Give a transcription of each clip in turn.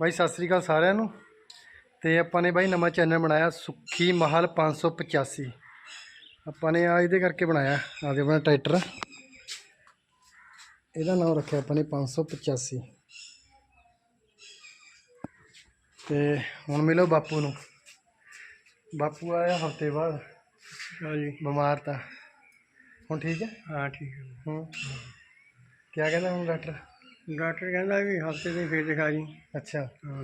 ਬਾਈ ਸਤਿ ਸ੍ਰੀ ਅਕਾਲ ਸਾਰਿਆਂ ਨੂੰ। ਤੇ ਆਪਾਂ ਨੇ ਬਾਈ ਨਵਾਂ ਚੈਨਲ ਬਣਾਇਆ ਸੁੱਖੀ ਮਹਲ 585 ਆਪਾਂ ਨੇ ਆ ਇਹਦੇ ਕਰਕੇ ਬਣਾਇਆ ਆਦੇ ਆਪਣਾ ਟਰੈਕਟਰ। ਇਹਦਾ ਨਾਮ ਰੱਖਿਆ ਆਪਾਂ ਨੇ 585 ਤੇ ਹੁਣ ਮਿਲੋ ਬਾਪੂ ਨੂੰ। ਬਾਪੂ ਆਇਆ ਹਫ਼ਤੇ ਬਾਅਦ। ਹਾਂਜੀ। ਬਿਮਾਰ ਤਾਂ। ਹੁਣ ਠੀਕ ਹੈ? ਹਾਂ ਠੀਕ ਹੈ। ਹੂੰ। ਕੀ ਕਹਿੰਦਾ ਹੁਣ ਡਾਕਟਰ? ਡਾਕਟਰ ਕਹਿੰਦਾ ਵੀ ਹਫ਼ਤੇ ਦੇ ਫੇਰ ਦਿਖਾ ਜੀ। ਅੱਛਾ। ਹਾਂ।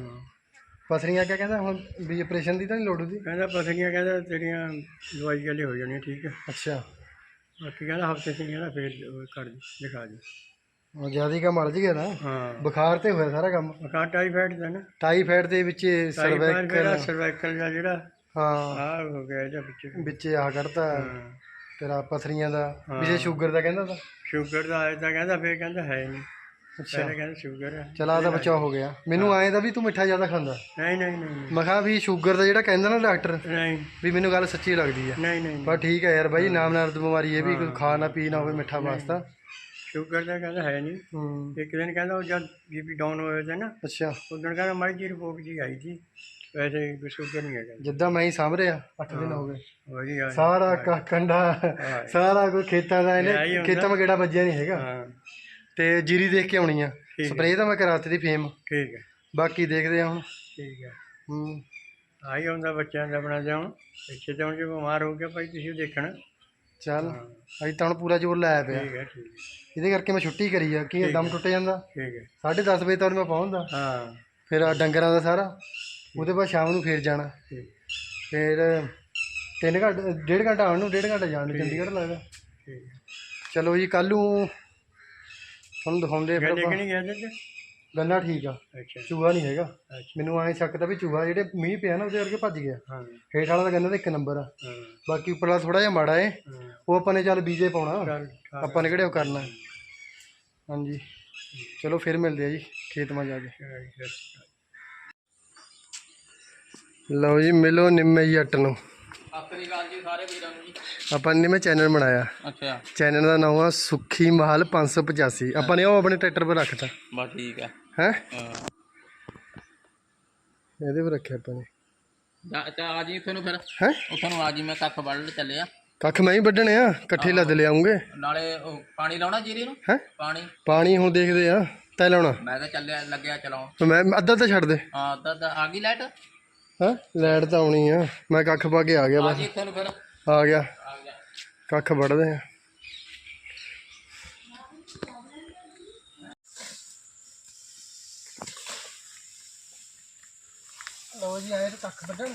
ਪਥਰੀਆਂ ਕਿਆ ਕਹਿੰਦਾ? ਹੁਣ ਵੀ ਆਪਰੇਸ਼ਨ ਦੀ ਤਾਂ ਨਹੀਂ ਲੋੜ ਉਹਦੀ? ਕਹਿੰਦਾ ਪਥਰੀਆਂ ਕਹਿੰਦਾ ਤੇਰੀਆਂ ਦਵਾਈ ਵਾਲੀ ਹੋ ਜਾਣੀਆਂ ਠੀਕ ਹੈ ਅੱਛਾ। ਬਾਕੀ ਕਹਿੰਦਾ ਹਫ਼ਤੇ ਚ ਕਹਿੰਦਾ ਫੇਰ ਉਹ ਕਰ ਜੀ ਦਿਖਾ ਜੀ। ਉਹ ਜ਼ਿਆਦਾ ਕੰਮ ਮਰ ਗਿਆ ਨਾ। ਹਾਂ। ਬੁਖਾਰ ਤੇ ਹੋਇਆ ਸਾਰਾ ਕੰਮ। ਬਕਾ ਟਾਈਫਾਈਡ ਦਾ ਨਾ। ਟਾਈਫਾਈਡ ਦੇ ਵਿੱਚ ਸਰਵੈਕਲ ਸਰਵਾਈਕਲ ਦਾ ਜਿਹੜਾ ਹਾਂ। ਆ ਹੋ ਗਿਆ ਇਹਦਾ ਵਿੱਚ। ਵਿੱਚ ਆ ਕਰਤਾ ਤੇਰਾ ਪਥਰੀਆਂ ਦਾ। ਵਿਸ਼ੇ ਸ਼ੂਗਰ ਦਾ ਕਹਿੰਦਾ ਤਾਂ। ਸ਼ੂਗਰ ਦਾ ਆਇਆ ਤਾਂ ਕਹਿੰਦਾ ਫੇਰ ਕਹਿੰਦਾ ਹੈ ਨਹੀਂ ਅੱਛਾ। ਪਹਿਲੇ ਕਹਿੰਦਾ ਸ਼ੂਗਰ ਹੈ ਚਲਾ ਦਾ ਬਚਾਅ ਹੋ ਗਿਆ। ਮੈਨੂੰ ਆਏ ਦਾ ਵੀ ਤੂੰ ਮਿੱਠਾ ਜ਼ਿਆਦਾ ਖਾਂਦਾ। ਨਹੀਂ ਨਹੀਂ ਨਹੀਂ ਮੈਂ ਕਿਹਾ ਵੀ ਸ਼ੂਗਰ ਦਾ ਜਿਹੜਾ ਕਹਿੰਦਾ ਨਾ ਡਾਕਟਰ ਨਹੀਂ। ਵੀ ਮੈਨੂੰ ਗੱਲ ਸੱਚੀ ਲੱਗਦੀ ਆ। ਨਹੀਂ ਨਹੀਂ ਪਰ ਠੀਕ ਹੈ ਯਾਰ ਬਾਈ ਨਾਮ ਨਾਲ ਬਿਮਾਰੀ ਇਹ ਵੀ ਕੋਈ ਖਾ ਨਾ ਪੀ ਨਾ ਹੋਵੇ ਮਿੱਠਾ ਵਾਸਤਾ। ਸ਼ੂਗਰ ਦਾ ਕਹਿੰਦਾ ਹੈ ਨਹੀਂ। ਹੂੰ। ਇੱਕ ਦਿਨ ਕਹਿੰਦਾ ਉਹ ਜਦ ਬੀਪੀ ਡਾਊਨ ਹੋਇਆ ਸੀ ਨਾ ਅੱਛਾ। ਉਦੋਂ ਕਹਿੰਦਾ ਮਾੜੀ ਜੀ ਰਿਪੋਰਟ ਜੀ ਆਈ ਸੀ। ਵੈਸੇ ਕੋਈ ਸ਼ੂਗਰ ਨਹੀਂ ਹੈਗਾ। ਜਿੱਦਾਂ ਮੈਂ ਹੀ ਸਾਂਭ ਰਿਹਾ 8 ਦਿਨ ਹੋ ਗਏ। ਵਧੀਆ। ਸਾਰਾ ਕੰਡਾ। ਸਾਰਾ ਕੋਈ ਖੇਤਾਂ ਦਾ ਇਹਨੇ। ਖੇਤਾਂ 'ਚ ਗੇੜਾ ਵੱਜਿਆ ਨਹੀਂ ਹੈਗਾ। ਹਾਂ। ਤੇ ਜੀਰੀ ਦੇਖ ਕੇ ਆਉਣੀ ਆ। ਹੈ। ਸਪਰੇਅ ਤਾਂ ਮੈਂ ਕਰਾਤੀ ਦੀ ਫੇਮ। ਠੀਕ ਹੈ। ਬਾਕੀ ਦੇਖਦੇ ਆ ਹੁਣ। ਠੀਕ ਹੈ। ਹੂੰ। ਆਈ ਹੁੰਦਾ ਬੱਚਿਆਂ ਦਾ ਆਪਣਾ ਜਾਉਂ ਪਿੱਛੇ ਤੋਂ ਜੇ ਬਿਮਾਰ ਹੋ ਗਿਆ ਭਾਈ ਤੁਸੀਂ ਦੇਖਣਾ। ਚੱਲ ਅਸੀਂ ਤਾਂ ਹੁਣ ਪੂਰਾ ਜ਼ੋਰ ਲਾਇਆ ਪਿਆ। ਠੀਕ ਹੈ ਠੀਕ ਹੈ। ਇਹਦੇ ਕਰਕੇ ਮੈਂ ਛੁੱਟੀ ਕਰੀ ਆ। ਕਿ ਦਮ ਟੁੱਟ ਜਾਂਦਾ। ਠੀਕ ਹੈ। 10:30 ਵਜੇ ਤੱਕ ਮੈਂ ਪਹੁੰਚਦਾ। ਹਾਂ। ਫਿਰ ਆਹ ਡੰਗਰਾਂ ਦਾ ਸਾਰਾ। ਉਹਦੇ ਬਾਅਦ ਸ਼ਾਮ ਨੂੰ ਫੇਰ ਜਾਣਾ। ਠੀਕ। ਫਿਰ 3 ਘੰਟੇ ਡੇਢ ਘੰਟਾ ਆਉਣ ਨੂੰ ਡੇਢ ਘੰਟਾ ਜਾਣ ਨੂੰ ਚੰਡੀਗੜ੍ਹ ਲੱਗਦਾ। ਠੀਕ ਹੈ। ਚਲੋ ਜੀ ਕੱਲ ਨੂੰ ਤੁਹਾਨੂੰ ਦਿਖਾਉਂਦੇ ਆ ਫਿਰ ਆਪਾਂ। ਨਹੀਂ ਗਿਆ ਤੇ ਗੰਨਾ ਠੀਕ ਆ। ਅੱਛਾ। ਚੂਹਾ ਨਹੀਂ ਹੈਗਾ। ਅੱਛਾ। ਮੈਨੂੰ ਐਂ ਸ਼ੱਕ ਤਾਂ ਵੀ ਚੂਹਾ ਜਿਹੜੇ ਮੀਂਹ ਪਿਆ ਨਾ ਉਹਦੇ ਕਰਕੇ ਭੱਜ ਗਿਆ। ਹਾਂ। ਹੇਠ ਵਾਲਾ ਤਾਂ ਗੰਨਾ ਤਾਂ ਇੱਕ ਨੰਬਰ ਆ। ਹਾਂ। ਬਾਕੀ ਉੱਪਰਲਾ ਥੋੜਾ ਜਿਹਾ ਮਾੜਾ ਏ। ਉਹ ਆਪਾਂ ਨੇ ਚੱਲ ਬੀਜੇ ਪਾਉਣਾ। ਚੱਲ ਠੀਕ ਆਪਾਂ ਨੇ ਕਿਹੜੇ ਉਹ ਕਰਨਾ। ਹਾਂਜੀ। ਚਲੋ ਫਿਰ ਮਿਲਦੇ ਆ ਜੀ ਖੇਤ ਮਾ ਜਾ ਕੇ। ਹੈ ਲਓ ਜੀ ਮਿਲੋ ਨਿੰਮੇ ਜੱਟ ਨੂੰ। ਸਤਿ ਸ੍ਰੀ ਅਕਾਲ ਜੀ ਸਾਰੇ ਵੀਰਾਂ ਨੂੰ ਜੀ। ਆਪਾਂ ਨੇ ਮੈਂ ਚੈਨਲ ਬਣਾਇਆ। ਅੱਛਾ। ਚੈਨਲ ਦਾ ਨਾਮ ਆ ਸੁੱਖੀ ਮਹਲ 585 ਆਪਾਂ ਨੇ ਉਹ ਆਪਣੇ ਟਰੈਕਟਰ 'ਤੇ ਰੱਖਤਾ। ਬਸ ਠੀਕ ਹੈ? ਹੈ। ਇਹਦੇ 'ਤੇ ਰੱਖਿਆ ਆਪਾਂ ਨੇ। ਜਾ- ਤਾਂ ਆ ਜੀ ਉੱਥੇ ਨੂੰ ਫਿਰ। ਹੈ? ਉੱਥੇ ਨੂੰ ਆ ਜੀ ਮੈਂ ਕੱਖ ਵੱਢ ਚੱਲਿਆ ਕੱਖ ਮੈਂ ਹੀ ਵੱਢਣੇ ਆ ਇਕੱਠੇ ਲੱਦ ਲਿਆਉਂਗੇ। ਨਾਲੇ ਪਾਣੀ ਲਾਉਣਾ ਜੀਰੀ ਨੂੰ? ਹੈ? ਪਾਣੀ। ਪਾਣੀ ਹੁਣ ਦੇਖਦੇ ਆ ਤੈ ਲਾਉਣਾ? ਮੈਂ ਤਾਂ ਚੱਲਿਆ ਲੱਗਿਆ ਚਲਾਉਣ। ਤੇ ਮੈਂ ਅੱਧਾ ਤਾਂ ਛੱਡ ਦੇ। ਹਾਂ ਅੱਧਾ ਅੱਧਾ ਆ ਗਈ ਲਾਈਟ? ਹਾਂ? ਲੈਟ ਤਾਂ ਆਉਣੀ ਆ। ਮੈਂ ਕੱਖ ਪਾ ਕੇ ਆ ਗਿਆ ਬਸ। ਆ ਗਿਆ। ਕੱਖ ਵੱਢਦੇ ਆ। ਲਓ ਜੀ ਆਏ ਤੇ ਕੱਖ ਵੱਢਣ।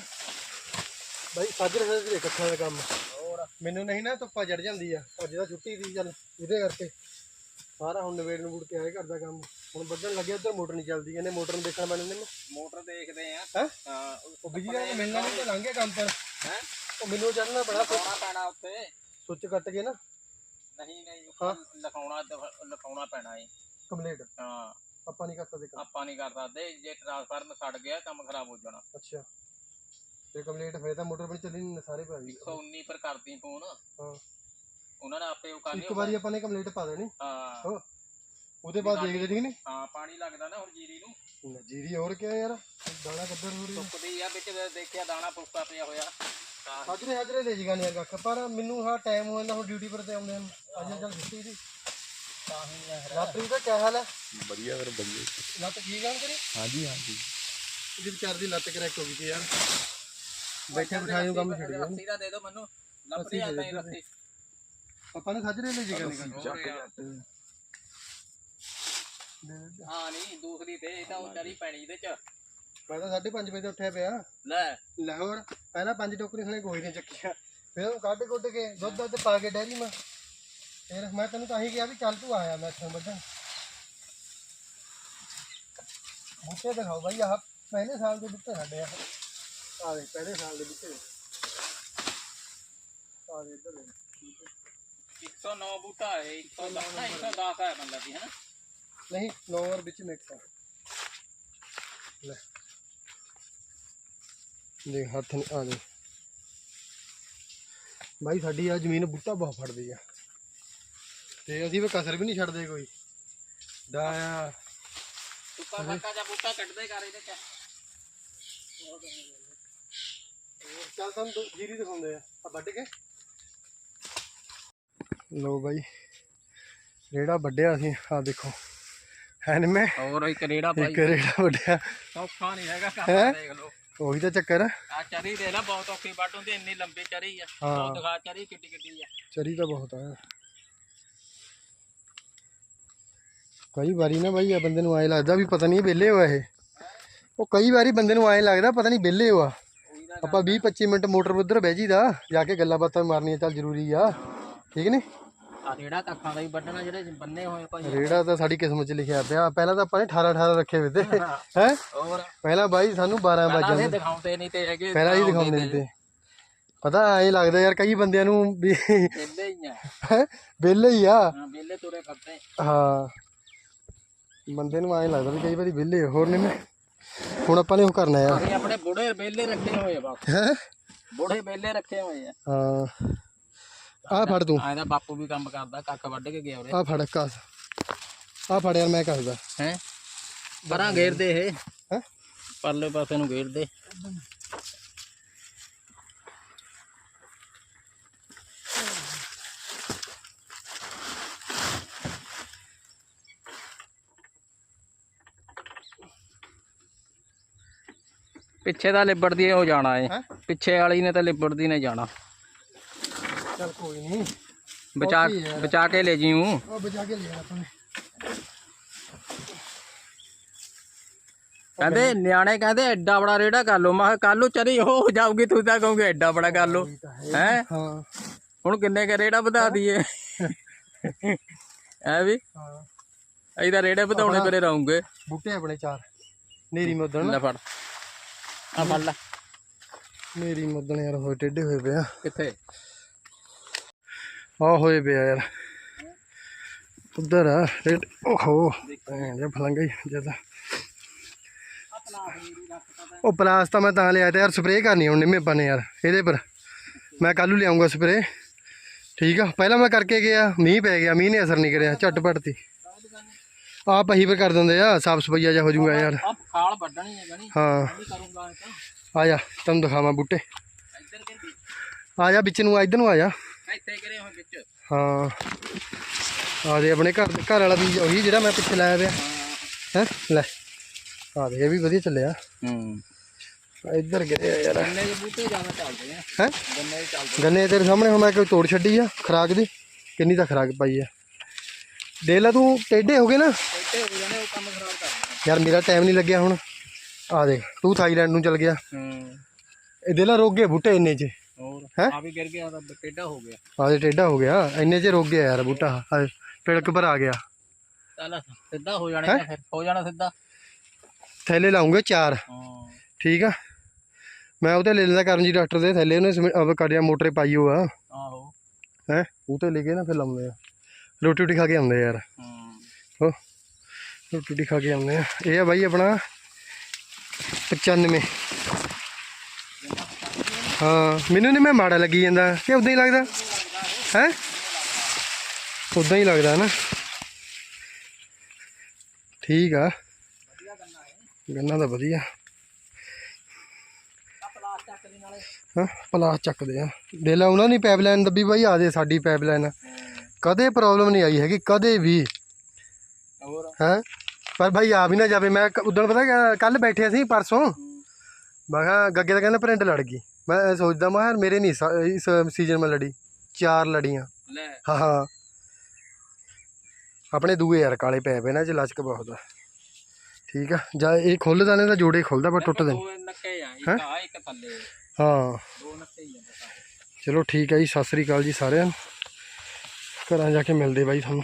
ਬਾਈ ਸਾਜਰੇ ਸਾਜਰੇ ਕੱਖਾਂ ਦਾ ਕੰਮ। ਹੋਰ ਮੈਨੂੰ ਨਹੀਂ ਨਾ ਧੁੱਪਾ ਚੜ ਜਾਂਦੀ ਆ। ਅੱਜ ਤਾਂ ਛੁੱਟੀ ਦੀ ਚੱਲ ਇਹਦੇ ਕਰਕੇ। ਸਾਰਾ ਹੁਣ ਨਵੇੜ ਨੂੰ ਮੁੜ ਕੇ ਆਏ ਕਰਦਾ ਕੰਮ। ਹੁਣ ਵੱਢਣ ਲੱਗਿਆ ਉਧਰ ਮੋਟਰ ਨਹੀਂ ਚੱਲਦੀ ਕਹਿੰਦੇ ਮੋਟਰ ਨੂੰ ਦੇਖਣਾ ਪੈਣਾ ਨੇ ਮੋਟਰ ਦੇਖਦੇ ਆ। ਹੈ? ਹਾਂ ਉਹ ਬਿਜਲੀ ਵਾਲਾ ਮਿਲਣਾ ਨਹੀਂ ਤਾਂ ਲੰਘ ਕੰਮ ਪਰ। ਹੈ? ਉਹ ਮੈਨੂੰ ਚੜਨਾ ਬੜਾ ਪੈਣਾ ਉੱਥੇ। ਸੁੱਚ ਕੱਟ ਕੇ ਨਾ। ਨਹੀਂ ਨਹੀਂ ਉੱਥੇ ਲਿਖਾਉਣਾ ਲਿਖਾਉਣਾ ਪੈਣਾ ਏ। ਕੰਪਲੀਟ। ਹਾਂ। ਆਪਾਂ ਨਹੀਂ ਕਰ ਸਕਦੇ ਕੰਮ। ਆਪਾਂ ਨਹੀਂ ਕਰ ਸਕਦੇ। ਜੇ ਟ੍ਰਾਂਸਫਾਰਮਰ ਸੜ ਗਿਆ ਕੰਮ ਖਰਾਬ ਹੋ ਜਾਣਾ। ਅੱਛਾ। ਤੇ ਕੰਪਲੀਟ ਹੋਇਆ ਤਾਂ ਮੋਟਰ ਬਣੀ ਚੱਲੀ ਨਹੀਂ ਸਾਰੇ ਭਾਈ। 119 ਪਰ ਕਰਦੀ ਫੋਨ। ਹਾਂ। ਉਹਨਾਂ ਨੇ ਆਪੇ ਉਹ ਕਰਨੀ ਇੱਕ ਵਾਰੀ ਆਪਾਂ ਨੇ ਕੰਪਲੀਟ ਪਾ ਦੇਣੀ। ਹਾਂ। ਹੋ। ਉਹਦੇ ਬਾਅਦ ਦੇਖਦੇ ਠੀਕ ਨੇ ਹਾਂ ਪਾਣੀ ਲੱਗਦਾ ਨਾ ਹੁਣ ਜੀਰੀ ਨੂੰ। ਜੀਰੀ ਹੋਰ ਕਿਆ ਯਾਰ? ਦਾਣਾ ਕੱਦਰ ਹੋ ਰਹੀ ਸੁੱਕਦੀ ਆ ਵਿੱਚ ਦੇਖਿਆ ਦਾਣਾ ਪੁੱਕਾ ਪਿਆ ਹੋਇਆ। ਤਾਂ ਹਾਜਰੇ ਹਾਜਰੇ ਲੈ ਜੀਗਾ ਨਹੀਂ ਕੱਖ ਪਰ ਮੈਨੂੰ ਹਾਂ ਟਾਈਮ ਹੋ ਜਾਂਦਾ ਹੁਣ ਡਿਊਟੀ ਪਰ ਤੇ ਆਉਂਦੇ ਹਨ ਅੱਜ ਚੱਲ ਛੁੱਟੀ ਦੀ ਤਾਂ ਹੀ ਰਾਤਰੀ ਦਾ ਕੀ ਹਾਲ ਹੈ? ਵਧੀਆ ਫਿਰ ਵਧੀਆ। ਲੱਤ ਠੀਕ ਆ ਕਰੀ ਹਾਂਜੀ ਹਾਂਜੀ। ਇਹਦੀ ਵਿਚਾਰ ਦੀ ਲੱਤ ਕਰੈਕਟ ਹੋ ਗਈ ਸੀ ਯਾਰ। ਬੈਠੇ ਬਿਠਾਏ ਨੂੰ ਕੰਮ ਛੱਡ ਗਿਆ। ਰੱਸੀ ਦਾ ਦੇ ਦਿਓ ਮੈਨੂੰ। ਲੱਭਦੀ ਆ ਤਾਂ ਰੱਸੀ ਆਪਾਂ ਨੇ ਸਾਜਰੇ ਲੈ ਜੀਗਾ ਨਹੀਂ ਹੋਰ ਯਾਰ। ਹਾਂ ਨਹੀਂ ਦੂਸਰੀ ਤੇ ਇਹ ਤਾਂ ਉਚਾਰੀ ਪੈਣੀ ਇਹਦੇ ਚ। ਮੈਂ ਤਾਂ 5:30 ਵਜੇ ਉੱਠਿਆ ਪਿਆ। ਲੈ। ਲਾਹੌਰ ਪਹਿਲਾਂ ਪੰਜ ਟੋਕਰੀ ਖਣੇ ਕੋਈ ਨਹੀਂ ਚੱਕਿਆ। ਫਿਰ ਉਹ ਕੱਢ ਕੁੱਟ ਕੇ ਦੁੱਧ ਦੁੱਧ ਪਾ ਕੇ ਡੈਰੀ ਮਾ ਫਿਰ ਮੈਂ ਤੈਨੂੰ ਤਾਂ ਹੀ ਕਿਹਾ ਵੀ ਚੱਲ ਤੂੰ ਆਇਆ ਮੈਂ ਇੱਥੋਂ ਵੱਢਣ। ਬੂਟੇ ਦਿਖਾਓ ਬਾਈ ਆਹ ਪਹਿਲੇ ਸਾਲ ਦੇ ਬੂਟੇ ਸਾਡੇ ਆ ਆ ਦੇ ਪਹਿਲੇ ਸਾਲ ਦੇ ਬੂਟੇ। ਆ ਦੇ ਇੱਧਰ ਦੇਖ। 109 ਬੂਟਾ ਹੈ 110 ਨਾ 110 ਹੈ ਬੰਦਾ ਦੀ ਨਹੀਂ ਨੌਰ ਵਿੱਚ ਮਿਕਸ ਆ। ਲੈ। ਦੇਖ ਹੱਥ ਨਹੀਂ ਆ ਦੇ ਭਾਈ ਸਾਡੀ ਆ ਜ਼ਮੀਨ ਬੂਟਾ ਬਹੁਤ ਫੜਦੀ ਆ। ਤੇ ਅਸੀਂ ਵੀ ਕਸਰ ਵੀ ਨਹੀਂ ਛੱਡਦੇ ਕੋਈ। ਡਾਇਆ ਨਿੱਕਾ ਨਿੱਕਾ ਜਿਹਾ ਬੂਟਾ ਕੱਢਦੇ ਕਰ ਇਹਦੇ ਚ। ਚੱਲ ਤੁਹਾਨੂੰ ਦੋ- ਜੀਰੀ ਦਿਖਾਉਂਦੇ ਆ। ਆ ਵੱਢ ਕੇ। ਲੋ ਬਾਈ ਰੇੜਾ ਵੱਢਿਆ ਅਸੀਂ। ਆ ਦੇਖੋ। ਹੈ ਨੀ ਮੈਂ? ਹੋਰ ਇੱਕ ਰੇੜਾ ਇੱਕ ਰੇੜਾ ਵੱਢਿਆ। ਸੌਖਾ ਨਹੀਂ ਹੈਗਾ ਹੈਂ? ਕੰਮ ਦੇਖ ਲਓ। ਉਹੀ ਤਾਂ ਚੱਕਰ ਆ। ਚਰੀ ਦੇ ਲੈ ਬਹੁਤ ਔਖੀ ਵੱਢ ਹੁੰਦੀ ਇੰਨੀ ਲੰਬੀ ਚਰੀ ਆ। ਹਾਂ। ਦਿਖਾ ਚਰੀ ਕਿੱਡੀ ਕਿੱਡੀ ਆ। ਚਰੀ ਤਾਂ ਬਹੁਤ ਆ। ਕਈ ਵਾਰੀ ਨਾ ਬਾਈ ਆ ਬੰਦੇ ਨੂੰ ਐਂ ਲੱਗਦਾ ਵੀ ਪਤਾ ਨਹੀਂ ਵਿਹਲੇ ਹੋਆ ਇਹ। ਉਹ ਕਈ ਵਾਰੀ ਬੰਦੇ ਨੂੰ ਐਂ ਲੱਗਦਾ ਪਤਾ ਨਹੀਂ ਵਿਹਲੇ ਹੋਆ। ਦਾ ਆਪਾਂ 20 25 ਮਿੰਟ ਮੋਟਰ ਉੱਧਰ ਬਹਿ ਜੀਦਾ ਜਾ ਕੇ ਗੱਲਾਂ ਬਾਤਾਂ ਮਾਰਨੀਆਂ ਚੱਲ ਜ਼ਰੂਰੀ ਆ। ਠੀਕ ਨੇ? ਆ ਰੇੜਾ ਕੱਖਾਂ ਦਾ ਹੀ ਵੱਢਣਾ ਜਿਹੜੇ ਬੰਨੇ ਹੋਏ ਭਾਈ। ਰੇੜਾ ਤਾਂ ਸਾਡੀ ਕਿਸਮਤ 'ਚ ਲਿਖਿਆ ਪਿਆ। ਪਹਿਲਾਂ ਤਾਂ ਆਪਾਂ ਨੇ 18 18 ਰੱਖੇ ਵੇ ਤੇ। ਹੈ। ਹੋਰ? ਪਹਿਲਾਂ ਬਾਈ ਸਾਨੂੰ 12 ਵਜ ਦਿਖਾਉਂਦੇ ਨਹੀਂ ਤੇ ਹੈਗੇ ਪਹਿਲਾਂ ਹੀ ਦਿਖਾਉਂਦੇ ਨਹੀਂ ਤੇ। ਪਤਾ ਐਂ ਲੱਗਦਾ ਯਾਰ ਕਈ ਬੰਦਿਆਂ ਨੂੰ ਵੀ ਵਿਹਲੇ ਹੀ ਆ। ਹੈਂ, ਵਿਹਲੇ ਹੀ ਆ। ਹਾਂ ਵਿਹਲੇ ਤੁਰੇ ਫਿਰਦੇ। ਹਾਂ। ਬੰਦੇ ਨੂੰ ਐਂ ਲੱਗਦਾ ਵੀ ਕਈ ਵਾਰੀ ਵਿਹਲੇ। ਹੋਰ ਨਹੀਂ ਹੁਣ ਆਪਾਂ ਨੇ ਉਹ ਕਰਨਾ ਆ ਆਪਣੇ ਬੁੜੇ ਵਿਹਲੇ ਰੱਖੇ ਹੋਏ ਆ ਹੈ? ਬੁੜੇ ਵਿਹਲੇ ਰੱਖੇ ਹੋਏ ਆ। ਹਾਂ। ਆ ਫੜ ਤੂੰ। ਐਂ ਦਾ ਬਾਪੂ ਵੀ ਕੰਮ ਕਰਦਾ ਕੱਖ ਵੱਢ ਕੇ ਗਿਆ ਉਰੇ। ਆ ਫੜ ਕਾਸ। ਆ ਫੜ ਯਾਰ ਮੈਂ ਕੱਸਦਾ ਹੈ? ਪਰਾਂ ਘੇਰ ਦੇ ਇਹ। ਹੈ? ਪਰਲੇ ਪਾਸੇ ਨੂੰ ਘੇਰ ਦੇ। ਪਿੱਛੇ ਦਾ ਲਿਬੜਦੀ ਹੋ ਜਾਣਾ ਏ। ਹੈਂ? ਪਿੱਛੇ ਵਾਲੀ ਨੇ ਤਾਂ ਲਿਬੜਦੀ ਨੇ ਜਾਣਾ। ਚੱਲ ਕੋਈ ਨਹੀਂ। ਬਚਾ ਕੀ ਯਾਰ। ਬਚਾ ਕੇ ਲੈ ਜੀਉ ਉਹ ਬਚਾ ਕੇ ਲਿਆ ਆਪਾਂ ਨੇ। ਕਹਿੰਦੇ ਨਿਆਣੇ ਕਹਿੰਦੇ ਐਡਾ ਬੜਾ ਰੇੜਾ ਕਰ ਲਓ। ਮੈਂ ਕਰ ਲਓ ਚਰੀ ਹੋ ਜਾਊਗੀ ਤੂੰ ਤਾਂ ਕਹੋਗੇ ਐਡਾ ਬੜਾ ਕਰ ਤਾਂ ਹੈ। ਹੁਣ ਕਿੰਨੇ ਕ ਰੇੜਾ ਵਧਾ ਦਈਏ? ਐ ਵੀ? ਹਾਂ। ਅਸੀਂ ਤਾਂ ਰੇੜੇ ਵਧਾਉਣੇ ਪਰੇ ਰਹੂਗੇ। ਬੂਟੇ ਆਪਣੇ ਚਾਰ। ਨੇਰੀ ਮਦਨ ਲੈ ਫੜ। ਆ ਫੜ ਲੈ। ਨੇਰੀ ਮਦਨ ਯਾਰ ਹੋਏ ਟੇਢੇ ਹੋਏ ਪਿਆ ਕਿੱਥੇ? ਆ ਹੋਏ ਪਿਆ ਯਾਰ। ਉਧਰ ਆ ਰੇਡ ਓਹੋ ਜੇ ਫਲੰਗਾ ਹੀ ਜ਼ਿਆਦਾ ਉਹ ਪਲਾਸ ਤਾਂ ਮੈਂ ਤਾਂ ਲਿਆ ਤੇ ਯਾਰ ਸਪਰੇਅ ਕਰਨੀ ਹੁਣ ਨਿੰਮੇ ਨੇ ਯਾਰ ਇਹਦੇ ਪਰ। ਮੈਂ ਕੱਲ੍ਹ ਨੂੰ ਲਿਆਉਂਗਾ ਸਪਰੇਅ ਠੀਕ ਆ ਪਹਿਲਾਂ ਮੈਂ ਕਰਕੇ ਗਿਆ ਮੀਂਹ ਪੈ ਗਿਆ ਮੀਂਹ ਨੇ ਅਸਰ ਨਹੀਂ ਕਰਿਆ ਝਟਪਟ ਤੀ। ਆ ਪਹੀ ਪਰ ਕਰ ਦਿੰਦੇ ਆ ਸਾਫ਼ ਸਫਾਈਆ ਜਾ ਹੋ ਜਾਊਗਾ ਯਾਰ। ਖਾਲ ਵੱਢਣੀ ਹੈ ਗਣੀ। ਹਾਂ। ਆ ਜਾ ਤੈਨੂੰ ਦਿਖਾਵਾਂ ਬੂਟੇ। ਆ ਜਾ ਵਿੱਚ ਨੂੰ ਇੱਧਰ ਨੂੰ ਆ ਜਾ। ਇੱਥੇ ਕਰੇ ਹੋਏ ਵਿੱਚ। ਹਾਂ। ਆ ਦੇ ਆਪਣੇ ਘਰ ਘਰ ਵਾਲਾ ਬੀਜ ਉਹੀ ਜਿਹੜਾ ਮੈਂ ਪਿੱਛੇ ਲਾਇਆ ਪਿਆ। ਹੈ। ਲੈ। ਆ ਦੇ ਇਹ ਵੀ ਵਧੀਆ ਚੱਲਿਆ। ਹੂੰ। ਇੱਧਰ ਗਿਰਿਆ ਯਾਰ। ਗੰਨੇ ਦੇ ਬੂਟੇ ਜ਼ਿਆਦਾ ਚੱਲਦੇ ਆ। ਹੈ? ਗੰਨੇ ਚੱਲਦੇ ਗੰਨੇ ਤੇਰੇ ਸਾਹਮਣੇ ਹੁਣ ਮੈਂ ਕੋਈ ਤੋੜ ਛੱਡੀ ਆ ਖਰਾਕ ਦੀ? ਕਿੰਨੀ ਤਾਂ ਖਰਾਕ ਪਾਈ ਆ। ਦੇ ਲੈ ਤੂੰ ਟੇਢੇ ਹੋ ਗਏ ਨਾ। ਇੱਥੇ ਹੋ ਜਾਣੇ ਉਹ ਕੰਮ ਖਰਾਬ ਕਰਦੇ ਯਾਰ ਮੇਰਾ ਟਾਈਮ ਨਹੀਂ ਲੱਗਿਆ ਹੁਣ। ਆ ਦੇਖ ਤੂੰ ਥਾਈਲੈਂਡ ਨੂੰ ਚਲ ਗਿਆ। ਹੂੰ। ਇਹ ਦੇ ਲੈ ਰੁਕ ਗਏ ਬੂਟੇ ਇੰਨੇ 'ਚ। ਹੋਰ ਹੈਂ? ਆ ਵੀ ਗਿਰ ਗਿਆ ਤਾਂ ਟੇਢਾ ਹੋ ਗਿਆ। ਆ ਦੇ ਟੇਢਾ ਹੋ ਗਿਆ ਇੰਨੇ 'ਚ ਰੁਕ ਗਿਆ ਯਾਰ ਬੂਟਾ ਦੇ, ਪਿੜਕ ਪਰ ਆ ਗਿਆ। ਚੱਲ ਸਿੱਧਾ ਹੋ ਜਾਣਾ ਫਿਰ ਹੋ ਜਾਣਾ ਸਿੱਧਾ? ਥੈਲੇ ਲਾਉਂਗੇ ਚਾਰ। ਹਾਂ। ਠੀਕ ਆ? ਮੈਂ ਉਹਤੇ ਲੈ ਲੈਂਦਾ ਕਰਮਜੀਤ ਡਾਕਟਰ ਦੇ ਥੈਲੇ ਉਹਨੇ ਸਮਿ- ਅਹ ਕਰਿਆ ਮੋਟਰੇ ਪਾਈ ਹੋ ਆ ਆਹੋ। ਹੈ? ਉਹ ਤੇ ਲੈ ਕੇ ਨਾ ਫਿਰ ਲਾਉਂਦੇ ਆ। ਰੋਟੀ ਰੋਟੀ ਖਾ ਕੇ ਆਉਂਦੇ ਯਾਰ। ਹੂੰ। ਹੋ ਰੋਟੀ ਰੋਟੀ ਖਾ ਕੇ ਆਉਂਦੇ ਆ। ਇਹ ਆ ਬਾਈ ਆਪਣਾ 95 ਹਾਂ ਮੈਨੂੰ ਨਹੀਂ ਮੈਂ ਮਾੜਾ ਲੱਗੀ ਜਾਂਦਾ। ਕਿ ਉਦਾਂ ਹੀ ਲੱਗਦਾ। ਹੈ? ਉਦਾਂ ਹੀ ਲੱਗਦਾ ਨਾ। ਠੀਕ ਆ। ਗੰਨਾ ਤਾਂ ਵਧੀਆ। ਹਾਂ ਪਲਾਸ ਚੱਕਦੇ ਆ। ਦੇ ਲਾ ਉਹਨਾਂ ਦੀ ਪਾਈਪਲਾਈਨ ਦੱਬੀ ਬਾਈ ਆ ਦੇ ਸਾਡੀ ਪਾਈਪਲਾਈਨ ਕਦੇ ਪ੍ਰੋਬਲਮ ਨਹੀਂ ਆਈ ਹੈਗੀ ਕਦੇ ਵੀ। ਹੈ? ਪਰ ਭਾਈ ਆ ਵੀ ਨਾ ਜਾਵੇ। ਮੈਂ ਉਦੋਂ ਪਤਾ ਕੱਲ ਬੈਠੇ ਸੀ ਪਰਸੋਂ। ਮੈਂ ਕਿਹਾ ਗੱਗੇ ਦਾ ਕਹਿੰਦਾ ਪ੍ਰਿੰਟ ਲੜ ਗਈ। ਮੈਂ ਇਹ ਸੋਚਦਾ ਮੈਂ ਯਾਰ ਮੇਰੇ ਨਹੀਂ ਸ- ਇਸ ਸੀਜ਼ਨ ਮੈਂ ਲੜੀ ਚਾਰ ਲੜੀਆਂ। ਲੈ। ਹਾਂ ਹਾਂ। ਆਪਣੇ ਦੂਏ ਯਾਰ ਕਾਲੇ ਪੈ ਪਏ ਨਾ ਚ ਲਚਕ ਬਹੁਤ ਆ। ਠੀਕ ਆ ਜਾਂ ਇਹ ਖੁੱਲਦਾ ਨੇ ਤਾਂ ਜੋੜੇ ਖੁੱਲਦਾ ਪਰ ਟੁੱਟਦੇ ਨੀ। ਦੋ ਨੱਕੇ ਆ ਇੱਕ ਆ ਇੱਕ ਥੱਲੇ। ਹਾਂ। ਦੋ ਨੱਕੇ ਹੀ ਆ ਬਸ। ਚਲੋ ਠੀਕ ਹੈ ਜੀ ਸਤਿ ਸ੍ਰੀ ਅਕਾਲ ਜੀ ਸਾਰਿਆਂ ਨੂੰ। ਘਰਾਂ ਜਾ ਕੇ ਮਿਲਦੇ ਬਾਈ ਤੁਹਾਨੂੰ।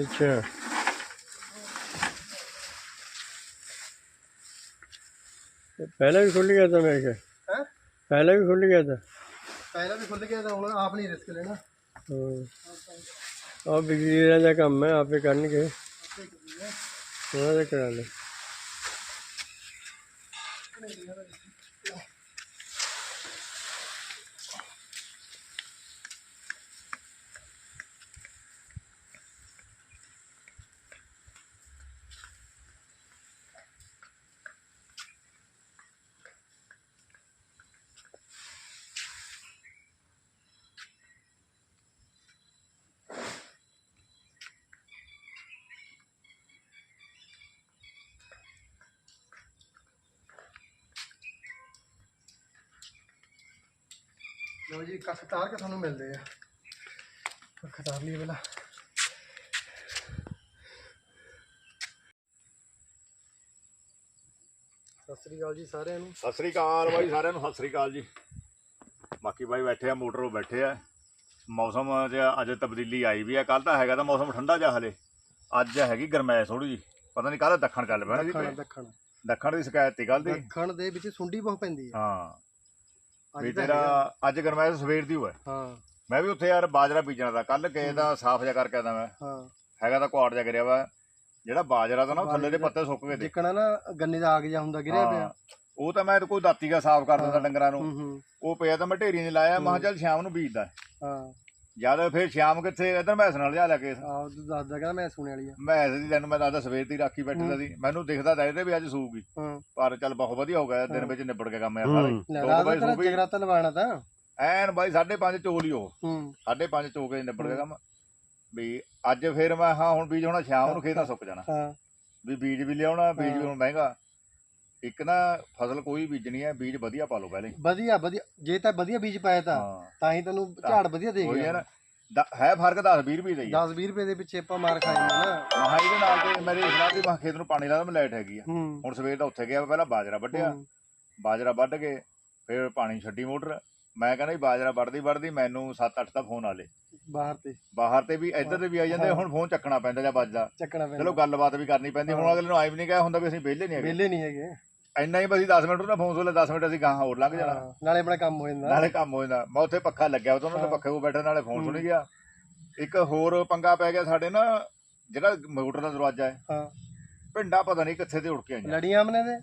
अच्छा। पहले भी खुल गया था मेरे ख्याल हाँ? पहले भी खुल गया था? पहले भी खुल गया था आप नहीं रिस्क लेना। हाँ। और बिजली का काम है आप ही करने के थोड़ा सा करा लें। ਲਓ ਜੀ ਕੱਖ ਤਾਰ ਕੇ ਤੁਹਾਨੂੰ ਮਿਲਦੇ ਆ। ਕੱਖ ਤਾਰ ਲਈ ਪਹਿਲਾਂ। ਸਤਿ ਸ੍ਰੀ ਅਕਾਲ ਜੀ ਸਾਰਿਆਂ ਨੂੰ। ਸਤਿ ਸ੍ਰੀ ਅਕਾਲ ਬਾਈ ਸਾਰਿਆਂ ਨੂੰ ਸਤਿ ਸ੍ਰੀ ਅਕਾਲ ਜੀ। ਬਾਕੀ ਬਾਈ ਬੈਠੇ ਆ ਮੋਟਰੋਂ ਬੈਠੇ ਆ। ਮੌਸਮ 'ਚ ਅੱਜ ਤਬਦੀਲੀ ਆਈ ਵੀ ਆ। ਕੱਲ ਤਾਂ ਹੈਗਾ ਤਾਂ ਮੌਸਮ ਠੰਡਾ ਜਿਹਾ ਹਲੇ। ਅੱਜ ਹੈਗੀ ਗਰਮੈਸ਼ ਥੋੜੀ ਜੀ ਪਤਾ ਨਹੀਂ ਕਾਹਦਾ ਦੱਖਣ ਚੱਲ ਨਾ ਜੀ। ਦੱਖਣ ਦੱਖਣ। ਦੀ ਸ਼ਿਕਾਇਤ ਤੀ ਕੱਲ ਦੀ। ਦੱਖਣ ਦੇ ਵਿੱਚ ਸੁੰਡੀ ਬਹੁਤ ਪੈਂਦੀ ਆ। ਹਾਂ। ਵੀ ਤੇਰਾ। ਅੱਜ ਗਰਮੈਸ਼ ਸਵੇਰ ਦੀ ਹੋਇਆ। ਹਾਂ। ਮੈਂ ਵੀ ਉੱਥੇ ਯਾਰ ਬਾਜਰਾ ਬੀਜਣਾ ਦਾ। ਕੱਲ ਕਿਸੇ ਦਾ ਸਾਫ਼ ਜਿਹਾ ਕਰਕੇ ਆਦਾ ਮੈਂ। ਹਾਂ। ਹੈਗਾ ਤਾਂ ਕੁਆੜ ਜਿਹਾ ਗਿਰਿਆ ਵਾ। ਜਿਹੜਾ ਬਾਜਰਾ ਤਾਂ ਨਾ ਥੱਲੇ ਦੇ ਪੱਤੇ ਸੁੱਕ ਗਏ ਤੇ। ਜਿੱਕਣਾ ਨਾ ਗੰਨੇ ਦਾ ਆਗ ਜਾ ਹੁੰਦਾ ਗਿਰਿਆ ਪਿਆ। ਉਹ ਤਾਂ ਮੈਂ ਕੋਈ ਦਾਤੀ ਦਾ ਸਾਫ਼ ਕਰ ਦਿੰਦਾ ਡੰਗਰਾਂ ਨੂੰ। ਉਹ ਪਿਆ ਤਾਂ ਮੈਂ ਢੇਰੀ ਨਹੀਂ ਲਾਇਆ। ਮੈਂ ਕਿਹਾ ਚੱਲ ਸ਼ਾਮ ਨੂੰ ਬੀਜਦਾ। ਹਾਂ। ਜਦ ਫਿਰ ਸ਼ਾਮ ਕਿੱਥੇ? ਇਧਰ ਮੈਸ ਨਾਲ ਜਾ ਕੇ। ਆਹ ਤੂੰ ਦੱਸਦਾ ਕਹਿੰਦਾ ਮੈਂ ਸੁਣੇ ਵਾਲੀ ਆ। ਮੈਸ ਦੀ ਤੈਨੂੰ ਮੈਂ ਦੱਸਦਾ ਸਵੇਰ ਦੀ ਰਾਖੀ ਬੈਠਦਾ ਸੀ। ਮੈਨੂੰ ਦਿਖਦਾ ਤਾਂ ਇਹਦੇ ਵੀ ਅੱਜ ਸੂਗੀ ਹਾਂ। ਪਰ ਚੱਲ ਬਹੁਤ ਵਧੀਆ ਹੋ ਗਿਆ ਦਿਨ। ਵਿੱਚ ਨਿਬੜ ਗਿਆ ਕੰਮ ਯਾਰ। ਲੈ ਦੋ ਰਾਤ ਬਾਈ ਤੇਰਾ ਜਗਰਾਤਾ ਲਵਾਣਾ ਤਾਂ। ਐਨ ਬਾਈ 5:30 ਚੋਲ ਹੀ ਉਹ। ਹੂੰ। 5:30 ਚੋ ਕੇ ਨਿਬੜ ਗਿਆ ਕੰਮ। ਵੀ ਅੱਜ ਫਿਰ ਮੈਂ ਹਾਂ ਹੁਣ ਬੀਜ ਹੋਣਾ ਸ਼ਾਮ ਨੂੰ ਖੇਤ ਸੁੱਕ ਜਾਣਾ। ਹਾਂ। ਵੀ ਬੀਜ ਵੀ ਲਿਆਉਣਾ ਬੀਜ ਵੀ। ਹੁਣ ਮਹਿੰਗਾ। ਇੱਕ ਨਾ ਫਸਲ ਕੋਈ ਬੀਜਣੀ ਹੈ ਬੀਜ ਵਧੀਆ ਪਾ ਲਓ ਪਹਿਲੇ ਹੀ। ਵਧੀਆ ਵਧੀਆ। ਜੇ ਤਾਂ ਵਧੀਆ ਬੀਜ ਪਾਇਆ ਤਾਂ ਹਾਂ। ਤਾਂ ਹੀ ਤੈਨੂੰ ਝਾੜ ਵਧੀਆ ਦੇ ਕੋਈ ਹੈ ਗਿਆ ਨਾ। ਦ- ਹੈ ਫ਼ਰਕ 10 20 ਰੁਪਏ ਦਾ ਹੀ 10 20 ਰੁਪਏ ਦੇ ਪਿੱਛੇ ਆਪਾਂ ਮਾਰ ਖਾਈ ਨਾ। ਮਹਾ ਇਹਦੇ ਨਾਲ ਤੇ ਮੇਰੇ ਇਸ ਨਾਲ ਵੀ ਮੈਂ ਖੇਤ ਨੂੰ ਪਾਣੀ ਲਾਦਾ ਮੈਂ ਲਾਈਟ ਹੈਗੀ ਆ। ਹੂੰ। ਹੁਣ ਸਵੇਰ ਦਾ ਉੱਥੇ ਗਿਆ ਪਹਿਲਾਂ ਬਾਜਰਾ ਵੱਢਿਆ। ਹੂੰ, ਬਾਜਰਾ ਵੱਢ ਕੇ ਫਿਰ ਪਾਣੀ ਛੱਡੀ ਮੋਟਰ। ਮੈਂ ਕਹਿੰਦਾ ਵੀ ਬਾਜਰਾ ਵੱਢਦੀ ਵੱਢਦੀ ਮੈਨੂੰ 7-8 ਦਾ ਫੋਨ ਆਲੇ ਬਾਹਰ ਤੇ। ਬਾਹਰ ਤੇ ਵੀ ਇੱਧਰ ਤੇ ਵੀ ਆਈ ਜਾਂਦੇ। ਹੁਣ ਫੋਨ ਚੱਕਣਾ ਪੈਂਦਾ ਜਾਂ ਵੱਜਦਾ ਚੱਕਣਾ ਪੈਂਦਾ। ਚਲੋ ਗੱਲਬਾਤ ਵੀ ਕਰਨੀ ਪੈਂਦੀ। ਹੁਣ। ਅਗਲੇ ਨੂੰ ਆਈ ਵੀ ਨਹੀਂ ਕਿਹਾ ਹੁੰਦਾ ਵੀ ਅਸੀਂ ਵਿਹਲੇ ਨਹੀਂ ਹੈਗੇ। ਵਿਹਲੇ ਨਹੀਂ ਹੈਗੇ। ਇੰਨਾ ਹੀ ਬਸ 10 ਮਿੰਟ ਉਹਨਾਂ ਫੋਨ ਸੋਲੇ 10 ਮਿੰਟ ਅਸੀਂ ਗਾਹਾਂ ਹੋਰ ਲੰਘ ਜਾਣਾ। ਹਾਂ, ਨਾਲੇ ਆਪਣਾ ਕੰਮ ਹੋ ਜਾਂਦਾ। ਨਾਲੇ ਕੰਮ ਹੋ ਜਾਂਦਾ। ਮੈਂ ਉੱਥੇ ਪੱਖਾ ਲੱਗਿਆ ਉਹਨਾਂ ਦੇ ਹਾਂ। ਪੱਖੇ ਕੋ ਬੈਠੇ ਨਾਲੇ ਫੋਨ। ਸੁਣੀ ਗਿਆ। ਇੱਕ ਹੋਰ ਪੰਗਾ ਪੈ ਗਿਆ ਸਾਡੇ ਨਾ ਜਿਹੜਾ ਮੋਟਰ ਦਾ ਦਰਵਾਜ਼ਾ ਹੈ। ਹਾਂ। ਪਿੰਡਾ ਪਤਾ ਨਹੀਂ ਕਿੱਥੇ ਤੇ ਉੜ ਕੇ ਆਈਆਂ। ਲੜੀਆਂ ਆਮਨੇ ਦੇ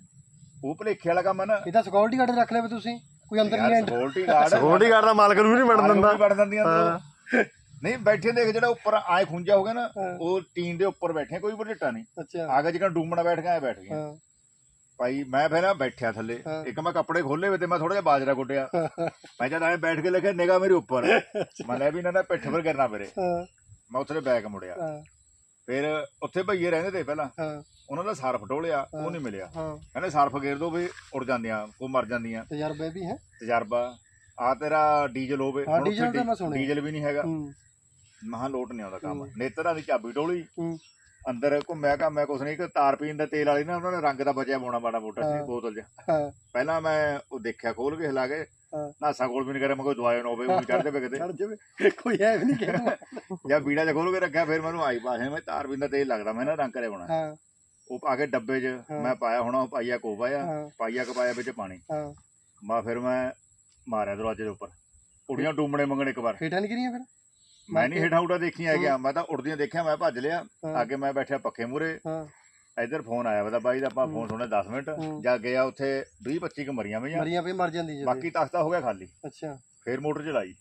ਉਹ ਭਲੇਖੇ ਵਾਲਾ ਕੰਮ ਹੈ ਨਾ। ਇਹ ਤਾਂ ਸਿਕਿਉਰਿਟੀ ਗਾਰਡ ਰੱਖ ਲਿਆ ਵੇ ਤੁਸੀਂ। ਕੋਈ ਅੰਦਰ ਨਹੀਂ enter security guard security guard ਦਾ ਮਾਲਕ ਨੂੰ ਵੀ ਨਹੀਂ ਵੜਨ ਦਿੰਦਾ। ਵੜ ਦਿੰਦੀਆਂ ਅੰਦਰੋਂ। ਨਹੀਂ ਬੈਠੇ ਦੇਖ ਜਿਹੜਾ ਉੱਪਰ ਆਏ ਖੁੰਝਾ ਹੋ ਗਿਆ ਨਾ ਹਾਂ। ਉਹ ਟੀਨ ਦੇ ਉੱਪਰ ਬੈਠੇ ਕੋਈ ਬੜੇਟਾ ਨਹੀਂ। ਅੱਛਾ। ਆਗੇ ਜਿਕਣ ਡੂਮਣਾ ਬੈਠ ਗਿਆ ਐ ਬੈਠ ਗਿਆ ਹਾਂ। ਭਾਈ ਮੈਂ ਫਿਰ ਨਾ ਬੈਠਿਆ ਥੱਲੇ। ਹਾਂ। ਇੱਕ ਮੈਂ ਕੱਪੜੇ ਖੋਲੇ ਵੇ ਤੇ ਮੈਂ ਥੋੜਾ ਜਿਹਾ ਬਾਜਰਾ ਕੁੱਟਿਆ। ਮੈਂ ਜਦ ਐ ਬੈਠ ਕੇ ਲਿਖਿਆ ਨਿਗਾ ਮੇਰੇ ਉੱਪਰ। ਮੈਂ ਲੈ ਵੀ ਨਾ ਨਾ ਪਿੱਠ ਪਰ ਗਿਰਨਾ ਮੇਰੇ ਹਾਂ। ਮੈਂ ਉੱਥੇ ਬੈਕ ਮੁੜਿਆ। ਹਾਂ। ਫਿਰ ਉੱਥੇ ਭਈਏ ਰਹਿੰਦੇ ਤੇ ਪਹਿਲਾਂ। ਹਾਂ। ਉਹਨਾਂ ਦਾ ਸਰਫ ਡੋਲਿਆ ਹਾਂ। ਉਹ ਨਹੀਂ ਮਿਲਿਆ। ਹਾਂ। ਕਹਿੰਦੇ ਸਰਫ ਗੇਰ ਦੋ ਵੀ ਉੜ ਜਾਂਦੀਆਂ ਕੋ ਮਰ ਜਾਂਦੀਆਂ। ਤਜਰਬੇ ਵੀ ਹੈ? ਤਜਰਬਾ। ਆ ਤੇਰਾ ਡੀਜ਼ਲ ਹੋਵੇ ਹਾਂ, ਹੁਣ ਉੱਥੇ ਡੀਜ਼ਲ ਤਾਂ ਮੈਂ ਸੁਣਿਆ। ਡੀਜ਼ਲ ਵੀ ਨਹੀਂ ਹੈਗਾ। ਹੂੰ। ਮਹਾ ਲੋਟ ਨਹੀਂ ਆਉਂਦਾ ਕੰਮ। ਹੂੰ। ਨੇਤਰਾਂ ਦੀ ਚਾਬੀ ਡੋਲੀ। ਹੂੰ। ਅੰਦਰ ਘੁੰਮਿਆ ਘਾਮਿਆ ਕੁਛ ਨਹੀਂ ਕਿ ਤਾਰ ਪੀਣ ਦੇ ਤੇਲ ਵਾਲੀ ਨਾ ਉਹਨਾਂ ਨੇ ਰੰਗ ਦਾ ਬਚਿਆ ਪਾਉਣਾ ਮਾੜਾ ਮੋਟਾ ਸੀ। ਬੋਤਲ 'ਚ ਹਾਂ। ਪਹਿਲਾਂ ਮੈਂ ਉਹ ਦੇਖਿਆ ਖੋਲ ਕੇ ਹਿਲਾ ਕੇ। ਨਾਸਾ ਕੋਲ ਵੀ ਨਹੀਂ ਕਰਿਆ ਮੈਂ ਕੋਈ ਦਵਾਈ ਨਾ ਹੋਵੇ ਉਹ ਚੜ ਜਾਵੇ ਕਿਤੇ। ਜਾਵੇ। ਕੋਈ ਹੈ ਵੀ ਨਹੀਂ ਕਹਿੰਦਾ ਜਾਂ ਬੀੜਾ 'ਚ ਖੋਲ ਕੇ ਰੱਖਿਆ ਫਿਰ ਮੈਨੂੰ ਆਈ ਪਾਸੇ ਮੈਂ ਤਾਰ ਪੀਣ ਦਾ ਤੇਲ ਲੱਗਦਾ ਮੈਂ ਨਾ ਰੰਗ ਕਰਿਆ ਹਾਂ। ਉਹ ਪਾ ਕੇ ਡੱਬੇ 'ਚ। ਮੈਂ ਪਾਇਆ ਹੋਣਾ ਉਹ ਪਾਈਆ ਕੋ ਪਾਇਆ ਪਾਈਆ ਕ ਪਾਇਆ ਵਿੱਚ ਪਾਣੀ। ਹਾਂ। ਮੈਂ ਫਿਰ ਮੈਂ ਮਾਰਿਆ ਦਰਵਾਜ਼ੇ ਦੇ ਉੱਪਰ। ਕੁੜੀਆਂ ਡੂਮਣੇ ਮੰਗਣ ਇੱਕ ਵਾਰ। ਹੇਠਾਂ ਨਹੀਂ ਗਿਰੀਆਂ ਫਿਰ? ਮੈਂ ਨਹੀਂ ਹੇਠਾਂ ਉਡਾ ਦੇਖੀਆਂ ਗਿਆ ਮੈਂ ਤਾਂ ਉੜਦੀਆਂ ਦੇਖਿਆ ਮੈਂ ਭੱਜ ਲਿਆ। ਅੱਗੇ ਮੈਂ ਬੈਠਿਆ ਪੱਖੇ ਮੂਰੇ ਹਾਂ। ਇੱਧਰ ਫੋਨ ਆਇਆ ਵਾ ਤਾਂ ਬਾਈ ਦਾ ਆਪਾਂ ਫੋਨ ਸੁਣਿਆ 10 ਮਿੰਟ। ਜਾ ਗਿਆ ਉੱਥੇ 20 25 ਕ ਮਰੀਆਂ ਪਈਆਂ। ਮਰੀਆਂ ਪਈ ਮਰ ਜਾਂਦੀ ਜੀ ਬਾਕੀ ਤਖਤਾ ਹੋ ਗਿਆ ਖਾਲੀ। ਅੱਛਾ। ਫੇਰ ਮੋਟਰ ਚਲਾਈ।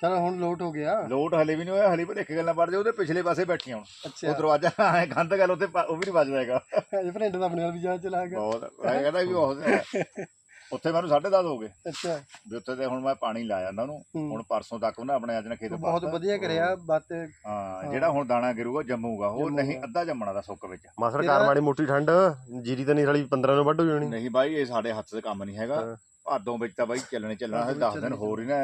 ਚਲੋ ਹੁਣ ਲੋਟ ਹੋ ਗਿਆ। ਲੋਟ ਹਲੇ ਵੀ ਨਹੀਂ ਹੋਇਆ ਹਲੇ ਵੀ ਇੱਕ ਗੱਲਾਂ ਪੜਦੇ ਉਹਦੇ ਪਿਛਲੇ ਪਾਸੇ ਬੈਠੀਆਂ ਹੁਣ। ਉਹ ਦਰਵਾਜ਼ਾ ਐ ਗੰਦ ਗੱਲ ਉੱਥੇ ਉਹ ਵੀ ਨਹੀਂ ਵੱਜਦਾ ਹੈਗਾ। ਇਹ ਫਰੈਂਡ ਦਾ ਆਪਣੇ ਨਾਲ ਵੀ ਜਾ ਚਲਾ ਗਿਆ ਬਹੁਤ ਮੈਂ ਕਹਿੰਦਾ ਵੀ ਬਹੁਤ ਹੈ। ਉੱਥੇ ਮੈਨੂੰ 10:30 ਹੋ ਗਏ। ਅੱਛਾ। ਵੀ ਉੱਥੇ ਤੇ ਹੁਣ ਮੈਂ ਪਾਣੀ ਲਾ ਜਾਂਦਾ ਉਹਨੂੰ ਹੂੰ। ਹੁਣ ਪਰਸੋਂ ਤੱਕ ਉਹਨਾਂ ਆਪਣੇ ਅੱਜ ਨੇ ਖੇਤ ਬਹੁਤ ਪਾਤਾ। ਵਧੀਆ ਕਰਿਆ ਬਾਤ ਹਾਂ ਜਿਹੜਾ ਹੁਣ ਦਾਣਾ ਗਿਰੂਗਾ ਜੰਮੂਗਾ। ਉਹ ਨਹੀਂ। ਅੱਧਾ ਜੰਮਣਾ ਦਾ ਸੁੱਕ ਵਿੱਚ। ਮਾਸਰ ਇਹਦਾ- ਕਾਰ ਮਾੜੀ ਮੋਟੀ ਠੰਡ ਜੀਰੀ ਤਾਂ ਨਹੀਂ ਸਾਲੀ 15 ਨੂੰ ਵੱਢ ਹੋ ਜਾਣੀ। ਨਹੀਂ ਬਾਈ ਇਹ ਸਾਡੇ ਹੱਥ ਦੇ ਕੰਮ ਨਹੀਂ ਹੈਗਾ। ਹਾਂ। ਭਾਦੋਂ ਵਿੱਚ ਤਾਂ ਬਾਈ ਚੱਲਣੇ ਚੱਲਣਾ ਹੈ ਭਾਦੋਂ 10 ਵਿੱਚ ਦਿਨ ਹੋਰ ਹੀ ਨਾ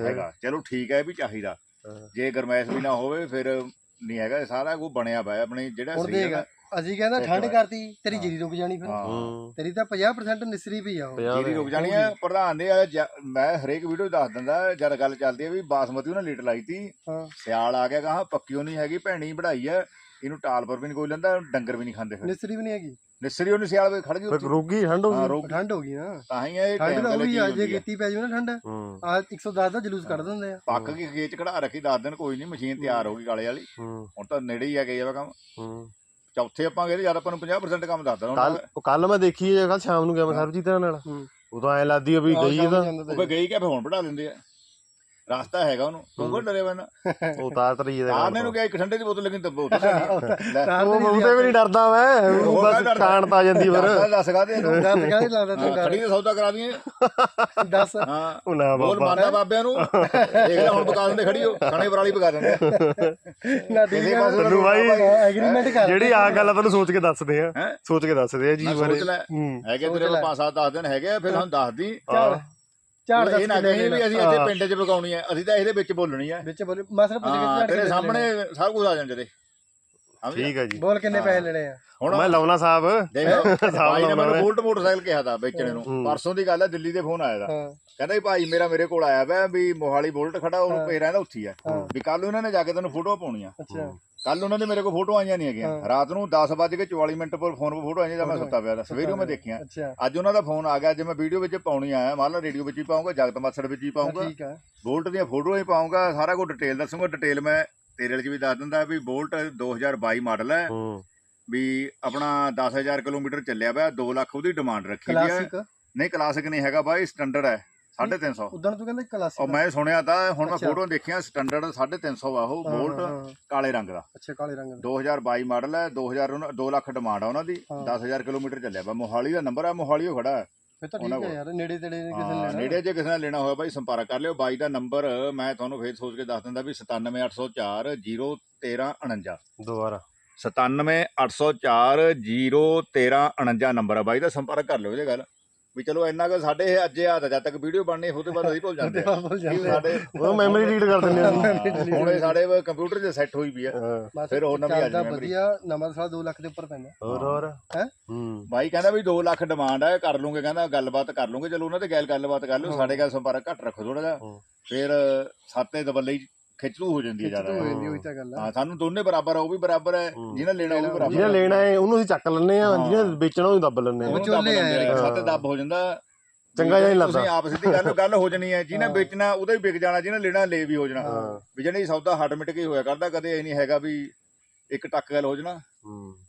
ਹੈਗਾ। ਚਲੋ ਠੀਕ ਹੈ ਇਹ ਵੀ ਚਾਹੀਦਾ। ਹਾਂ। ਜੇ ਗਰਮੈਸ਼ ਵੀ ਨਾ ਹੋਵੇ ਫਿਰ ਨਹੀਂ ਹੈਗਾ। ਇਹ ਸਾਰਾ ਕੁਝ ਬਣਿਆ ਪਿਆ ਆਪਣੇ ਜਿਹੜਾ ਹੁਣ ਦੇਖ। ਦਾ- ਅਸੀਂ ਕਹਿੰਦਾ ਠੰਡ ਕਰਤੀ ਤੇਰੀ ਜੀਰੀ ਰੁਕ ਜਾਣੀ ਫਿਰ। ਹਾਂ। ਤੇਰੀ ਤਾਂ 50% ਨਿਸਰੀ ਪਈ ਆ ਉਹ। ਜੀਰੀ ਰੁਕ ਜਾਣੀ ਹੈ ਪ੍ਰਧਾਨ ਦੇ ਆ ਜ- ਮੈਂ ਹਰੇਕ ਵੀਡੀਓ ਦੱਸ ਦਿੰਦਾ ਜਦ ਗੱਲ ਚੱਲਦੀ ਹੈ ਵੀ ਬਾਸਮਤੀ ਉਹਨਾਂ ਲੀਟ ਲਾਈ ਤੀ। ਹਾਂ। ਸਿਆਲ ਆ ਗਿਆ ਕਹਾ ਪੱਕਿਓ ਨਹੀਂ ਹੈਗੀ ਭੈਣੀ ਵਢਾਈ ਹੈ ਇਹਨੂੰ ਟਾਲ ਪਰ ਵੀ ਨਹੀਂ ਕੋਈ ਲੈਂਦਾ ਡੰਗਰ ਵੀ ਨਹੀਂ ਖਾਂਦੇ ਫਿਰ। ਨਿਸਰੀ ਵੀ ਨਹੀਂ ਹੈਗੀ। ਨਿਸਰੀ ਉਹਨੂੰ ਸਿਆਲ ਵੇ ਖੜ ਗਈ ਫਿਰ ਉੱਥੇ। ਰੋਗੀ ਠੰਡ ਹੋ ਹਾਂ ਗਈ ਰੋਗ ਠੰਡ ਹੋ ਗਈ ਨਾ। ਤਾਂ ਹੀ ਇਹ ਠੰਡ ਉਹ ਵੀ ਕੀ ਆ ਜੇ ਕੀਤੀ ਪੈ ਜਾਵੇ ਨਾ ਠੰਡ ਹੂੰ। ਆ 110 ਦਾ ਜਲੂਸ ਕੱਢ ਦਿੰਦੇ ਆ। ਪੱਕ ਕੇ ਖੇਚ ਕਢਾ ਰੱਖੀ 10 ਦਿਨ ਕੋਈ ਨਹੀਂ ਮਸ਼ੀਨ ਤਿਆਰ ਹੋ। ਗਈ ਕਾਲੇ ਵਾਲੀ। ਹੂੰ। ਹੁਣ ਤਾਂ ਨੇੜੇ ਹੀ ਆ ਗਈ ਜਾਵਾ ਕੰਮ। ਹੂੰ। ਚੌਥੇ ਆਪਾਂ ਗਏ ਜਦ ਆਪਾਂ ਨੂੰ 50% ਕੰਮ ਦੱਸਦਾ ਕੱਲ ਕੱਲ ਮੈਂ ਦੇਖੀ ਕੱਲ ਸ਼ਾਮ ਨੂੰ ਗਿਆ ਮੈਂ ਸਰਬਜੀਤ ਨਾਲ। ਹੂੰ। ਉਦੋਂ ਐ ਲੱਗਦੀ ਆ ਵੀ ਗਈ ਇਹ ਤਾਂ। ਉਹ ਗਈ ਕਿ ਫਿਰ ਹੁਣ ਵਢਾ ਦਿੰਦੇ ਆ। ਰਸਤਾ ਹੈਗਾ ਉਹਨੂੰ। ਕੋ ਡਰੇ ਵਨ ਉਹ ਤਾਰ ਤਰੀ ਦਾ ਆਨੇ ਨੂੰ ਕਿਹਾ ਇੱਕ ਠੰਡੇ ਦੀ ਬੋਤਲ ਲੇਕਿਨ ਤਾਂ ਬੋਤਲ ਲੈ। ਉਹ ਮੁੰਡੇ ਵੀ ਨਹੀਂ ਡਰਦਾ ਮੈਂ। ਉਹ ਉਹ ਬਸ। ਖਾਣ ਤਾਂ ਜਾਂਦੀ ਫਿਰ। ਦੱਸ ਕਾਦੇ ਤੂੰ ਦੱਸ ਕਾਹਦੇ ਲੱਗਦਾ ਤੂੰ ਖੜੀ ਦਾ ਸੌਦਾ ਕਰਾ ਦਈਏ। ਦੱਸ। ਹਾਂ। ਉਹ ਨਾ ਬੋਲ ਬਾਬਾ ਮੰਨਦਾ ਬਾਬਿਆਂ ਨੂੰ। ਦੇਖ ਲੈ ਹੁਣ ਪਕਾ ਦਿੰਦੇ ਖੜੀ ਹੋ ਖਾਣੇ ਪਰਾਲੀ ਪਕਾ ਦਿੰਦੇ। ਨਾ ਠੀਕ ਤੈਨੂੰ ਬਾਈ ਐਗਰੀਮੈਂਟ ਕਰ ਜਿਹੜੀ ਆ ਗੱਲ ਤੈਨੂੰ ਸੋਚ ਕੇ ਦੱਸਦੇ ਆ। ਹੈਂ? ਸੋਚ ਕੇ ਦੱਸਦੇ ਆ ਜੀ ਮੈਂ ਬਾਰੇ। ਸੋਚ ਲੈ। ਹੂੰ। ਹੈਗੇ ਤੇਰੇ ਕੋਲ ਪੰਜ ਸੱਤ ਦਸ ਦਿਨ ਹੈਗੇ ਆ, ਫਿਰ ਸਾਨੂੰ ਦੱਸ ਦੀ। ਝਾੜ ਇਹ ਨਾ ਕਹੀਂ ਵੀ ਅਸੀਂ। ਇੱਥੇ ਪਿੰਡ 'ਚ ਪਕਾਉਣੀ ਹੈ ਅਸੀਂ ਤਾਂ ਇਹਦੇ ਵਿੱਚ ਬੋਲਣੀ ਹੈ ਵਿੱਚ ਬੋਲ ਮਸਲ ਪੁੱਛ ਕੇ ਝਾੜ ਤੇਰੇ ਕੇ ਸਾਹਮਣੇ ਸਭ ਕੁਝ ਆ ਜਾਂਦਾ? ਠੀਕ ਹੈ ਜੀ। ਬੋਲ ਕਿੰਨੇ ਪੈਸੇ ਲੈਣੇ ਆ? ਹੁਣ ਮੈਂ ਲਾਉਣਾ ਸਾਹਿਬ ਦੇਖ ਭਾਈ ਨੇ ਮੈਨੂੰ ਮੈਂ। ਬੋਲਟ ਮੋਟਰਸਾਈਕਲ ਕਿਹਾ ਤਾਂ ਵੇਚਣੇ ਨੂੰ। ਪਰਸੋਂ ਦੀ ਗੱਲ ਹੈ ਦਿੱਲੀ ਦੇ ਫੋਨ ਆਇਆ ਦਾ ਕਹਿੰਦਾ ਵੀ ਭਾਈ ਮੇਰਾ ਮੇਰੇ ਕੋਲ ਆਇਆ ਵਾ ਵੀ ਮੋਹਾਲੀ ਬੋਲਟ ਖੜਾ ਉਹ ਪੇ ਰਹਿੰਦਾ ਉੱਥੇ ਆ। ਵੀ ਕੱਲ ਨੂੰ ਇਹਨਾਂ ਨੇ ਜਾ ਕੇ ਤੈਨੂੰ ਫੋਟੋ ਪਾਉਣੀਆਂ। ਅੱਛਾ। ਕੱਲ ਉਹਨਾਂ ਦੇ ਮੇਰੇ ਕੋਲ ਫੋਟੋ ਆਈਆਂ ਨਹੀਂ ਹੈਗੀਆਂ। ਹਾਂ। ਰਾਤ ਨੂੰ 10:44 ਮਿੰਟ ਪਰ ਫੋਨ 'ਤੇ ਫੋਟੋ ਆਈਆਂ ਜਦ ਮੈਂ ਸੁੱਤਾ ਪਿਆ ਤਾਂ। ਸਵੇਰੇ ਮੈਂ ਦੇਖੀਆਂ। ਅੱਜ ਉਹਨਾਂ ਦਾ ਫੋਨ ਆ ਗਿਆ। ਅੱਜ ਮੈਂ ਵੀਡੀਓ ਵਿੱਚ ਪਾਉਣੀ ਆਇਆ। ਮੰਨ ਲਾ ਰੇਡੀਓ ਵਿੱਚ ਹੀ ਪਾਉਂਗਾ ਜਗਤ ਮਾਸੜ ਵਿੱਚ ਹੀ ਪਾਉਂਗਾ ਠੀਕ ਆ। ਬੋਲਟ ਦੀਆਂ ਫੋਟੋਆਂ ਹੀ ਪਾਉਂਗਾ ਸਾਰਾ ਕੁਝ ਡਿਟੇਲ ਦੱਸੂਗਾ। ਡਿਟੇਲ ਮੈਂ ਤੇਰੇ ਲਈ ਵੀ ਦੱਸ ਦਿੰਦਾ ਵੀ ਬੋਲਟ 2022 ਮਾਡਲ ਹੈ। ਹੂੰ। ਵੀ ਆਪਣਾ 10000 ਕਿਲੋਮੀਟਰ ਚੱਲਿਆ ਪਿਆ। 2 ਲੱਖ ਉਹਦੀ ਡਿਮਾਂਡ ਰੱਖੀ ਵੀ ਹੈ ਕਲਾਸਿਕ ਨਹੀਂ ਕਲਾਸਿਕ ਨਹੀਂ ਹੈਗਾ ਬਾਈ ਸਟੈਂਡਰਡ ਹੈ। 350 ਉਦੋਂ ਤੂੰ ਕਹਿੰਦਾ ਉਹ ਕਲਾਸਿਕ ਮੈਂ ਸੁਣਿਆ ਤਾਂ ਹੁਣ ਮੈਂ। ਫੋਟੋ ਦੇਖੀਆਂ ਸਟੈਂਡਰਡ 350 ਆ ਉਹ ਬੋਲਟ ਕਾਲੇ ਰੰਗ ਦਾ। ਅੱਛਾ ਕਾਲੇ ਰੰਗ ਦਾ। 2022 ਮਾਡਲ ਹੈ 2000 ਉਹਨਾਂ- 2 ਲੱਖ ਡਿਮਾਂਡ ਆ ਉਹਨਾਂ ਦੀ ਹਾਂ। 10000 ਕਿਲੋਮੀਟਰ ਚੱਲਿਆ ਵਾ। ਮੋਹਾਲੀ ਦਾ ਨੰਬਰ ਹੈ ਮੋਹਾਲੀ ਉਹ ਖੜਾ ਹੈ। ਫਿਰ ਤਾਂ ਠੀਕ ਹੈ। ਯਾਰ ਨੇੜੇ ਤੇੜੇ ਕਿਸੇ ਨੇ ਲੈਣਾ। ਨੇੜੇ ਜੇ ਕਿਸੇ ਨੇ ਲੈਣਾ ਹੋਇਆ ਬਾਈ ਸੰਪਰਕ ਕਰ ਲਿਓ। ਬਾਈ ਦਾ ਨੰਬਰ ਮੈਂ ਤੁਹਾਨੂੰ ਫੇਰ ਸੋਚ ਕੇ ਦੱਸ ਦਿੰਦਾ ਵੀ 97804 01349 ਦੁਬਾਰਾ। 97804 01349 ਨੰਬਰ ਆ ਬਾਈ ਦਾ ਸੰਪਰਕ ਕਰ ਲਿਓ ਇਹਦੇ ਗੱਲ। ਵੀ ਚਲੋ ਇੰਨਾ ਕੁ ਸਾਡੇ ਇਹ ਅੱਜੇ ਆ ਤਾਂ ਜਦ ਤੱਕ ਵੀਡੀਓ ਬਣਨੀ ਉਹਦੇ ਬਾਅਦ ਅਸੀਂ ਭੁੱਲ ਜਾਂਦੇ ਆ। ਜਾਂਦੇ ਆ। ਸਾਡੇ ਉਹ ਮੈਮਰੀ ਰੀਡ ਕਰ ਦਿੰਦੇ ਆ ਹੁਣ ਇਹ ਸਾਡੇ ਕੰਪਿਊਟਰ 'ਚ ਸੈੱਟ ਹੋਈ ਵੀ ਆ। ਫਿਰ ਹੋਰ ਨਵੀਂ ਆ ਚੱਲਦਾ ਜਾਣੀ ਵਧੀਆ ਨਵਾਂ ਸਾਲ 2 ਲੱਖ ਦੇ ਉੱਪਰ ਪੈਂਦਾ। ਹੋਰ ਹੋਰ? ਹੈਂ? ਬਾਈ ਕਹਿੰਦਾ ਵੀ 2 ਲੱਖ ਡਿਮਾਂਡ ਹੈ ਕਰ ਲੂੰਗੇ ਕਹਿੰਦਾ ਗੱਲਬਾਤ ਕਰ ਲੂੰਗੇ। ਚਲੋ ਉਹਨਾਂ ਤੇ ਗੱਲ ਗੱਲਬਾਤ ਕਰ ਲਿਓ ਸਾਡੇ ਨਾਲ ਸੰਪਰਕ ਘੱਟ ਰੱਖੋ ਥੋੜਾ ਜਿਹਾ। ਫਿਰ ਸਾਤੇ ਦਬੱਲੇ ਹੀ ਖਿੱਚੂ ਹੋ ਜਾਂਦੀ ਹੈ ਜ਼ਿਆਦਾ ਤੂੰ ਹੋ ਜਾਂਦੀ ਉਹੀ ਤਾਂ ਗੱਲ ਆ ਹਾਂ ਸਾਨੂੰ ਦੋਨੇ ਬਰਾਬਰ ਆ ਉਹ ਵੀ ਬਰਾਬਰ ਹੈ ਹੂੰ। ਜਿਹਨੇ ਲੈਣਾ ਉਹ ਵੀ ਬਰਾਬਰ ਜਿਹਨੇ ਹੈ। ਲੈਣਾ ਹੈ ਉਹਨੂੰ ਅਸੀਂ ਚੱਕ ਲੈਣੇ ਆ ਹਾਂ। ਜਿਹਨੇ ਵੇਚਣਾ ਉਹਨੂੰ ਦੱਬ ਲੈਣੇ ਉਹਨੂੰ ਉਹ ਵਿਚੋਲੇ ਆ ਯਾਰ। ਸਾਤੇ ਦੱਬ ਹੋ ਜਾਂਦਾ ਚੰਗਾ ਜਿਹਾ ਨਹੀਂ ਲੱਗਦਾ। ਤੁਸੀਂ ਆਪ ਸਿੱਧੀ ਗੱਲ ਗੱਲ ਹੋ ਜਣੀ ਹੈ ਜਿਹਨੇ ਹਾਂ। ਵੇਚਣਾ ਉਹਦਾ ਵੀ ਵਿਕ ਜਾਣਾ ਜਿਹਨੇ ਲੈਣਾ ਲੈ ਵੀ ਹੋ ਜਾਣਾ ਹਾਂ ਵੀ ਜਿਹੜੀ ਸੌਦਾ ਆਟੋਮੈਟਿਕ ਹੀ ਹੋਇਆ ਕਰਦਾ ਕਦੇ ਇਹ ਨਹੀਂ ਹੈਗਾ ਵੀ ਇੱਕ ਟੱਕ ਗੱਲ ਹੋ ਜਾਣਾ ਹੂੰ